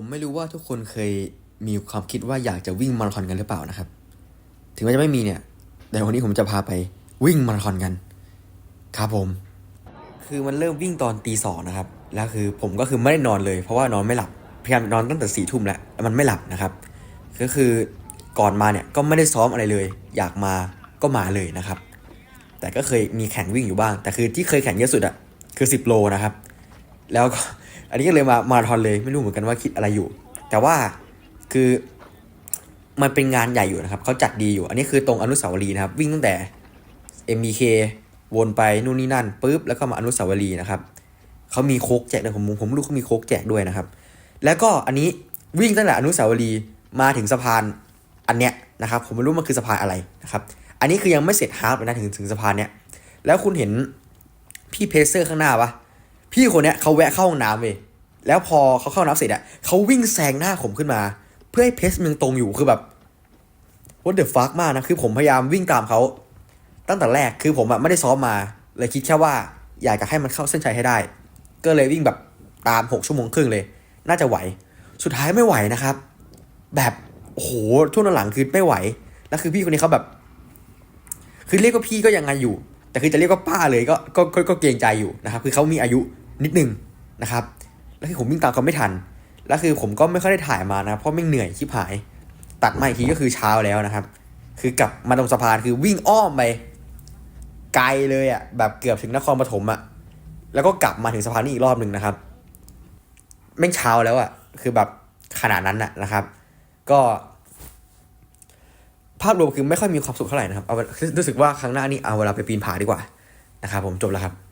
ผมไม่รู้ว่าทุกคนเคยมีความคิดว่าอยากจะวิ่งมาราธอนกันหรือเปล่านะครับ ถึงแม้จะไม่มีเนี่ย แต่วันนี้ผมจะพาไปวิ่งมาราธอนกัน ครับผม คือมันเริ่มวิ่งตอนตีสองนะครับ แล้วคือผมก็คือไม่ได้นอนเลย เพราะว่านอนไม่หลับ พยายามนอนตั้งแต่สี่ทุ่มแล้วมันไม่หลับนะครับ ก็คือก่อนมาเนี่ยก็ไม่ได้ซ้อมอะไรเลย อยากมาก็มาเลยนะครับ แต่ก็เคยมีแข่งวิ่งอยู่บ้าง แต่คือที่เคยแข่งเยอะสุดอะคือ 10 โลนะครับ แล้วก็ อันนี้ก็เลยมามาราธอนเลยไม่รู้เหมือนกันว่าคิดอะไรอยู่ แต่ว่าคือมันเป็นงานใหญ่อยู่นะครับเขาจัดดีอยู่ อันนี้คือตรงอนุสาวรีย์นะครับ วิ่งตั้งแต่ MBK วนไปนู่นนี่นั่นปุ๊บแล้วก็มาอนุสาวรีย์นะครับเขามีโคกแจกด้วยผมผมรู้เขามีโคกแจกด้วยนะครับ แล้วก็อันนี้วิ่งตั้งแต่อนุสาวรีย์มาถึงสะพานอันเนี้ยนะครับ ผมไม่รู้มันคือสะพานอะไรนะครับ อันนี้คือยังไม่เสร็จฮาร์ฟเลยนะถึงถึงสะพานเนี้ยแล้วคุณเห็นพี่เพเซอร์ข้างหน้าปะ พี่คนเนี้ยเขาแวะเข้าห้องน้ำเว้ยแล้วพอเขาเข้าน้ำเสร็จอะเขาวิ่งแซงหน้าผมขึ้นมา เพื่อให้เพสมันยังตรงอยู่คือแบบ what the fuck มากนะคือผมพยายามวิ่งตามเขาตั้งแต่แรกคือผมอะไม่ได้ซ้อมมา เลยคิดแค่ว่า อยากจะให้มันเข้าเส้นชัยให้ได้ ก็เลยวิ่งแบบตามหกชั่วโมงครึ่งเลย น่าจะไหว สุดท้ายไม่ไหวนะครับ แบบโอ้โหช่วงหลังๆคือไม่ไหว แล้วคือพี่คนนี้เขาแบบ คือเรียกว่าพี่ก็ยังไงอยู่ แต่คือจะเรียกว่าป้าเลยก็ก็ก็เกรงใจอยู่นะครับ คือเขามีอายุนิดนึงนะครับ แล้วคือผมวิ่งตามเขาไม่ทัน แล้วคือผมก็ไม่ค่อยได้ถ่ายมานะเพราะไม่เหนื่อยชิบหาย ตัดมาอีกทีก็คือเช้าแล้วนะครับ คือกลับมาตรงสะพานคือวิ่งอ้อมไปไกลเลยอะ่ะแบบเกือบถึงนครปฐมอะ่ะ แล้วก็กลับมาถึงสะพานนี้อีกรอบหนึ่งนะครับแม่งเช้าแล้วอะ่ะ คือแบบขนาดนั้นน่ะนะครับ ก็ ภาพรวมคือไม่ค่อยมีความสุขเท่าไหร่นะครับเอารู้สึกว่าครั้งหน้านี่เอาเวลาไปปีนผาดีกว่านะครับผมจบแล้วครับ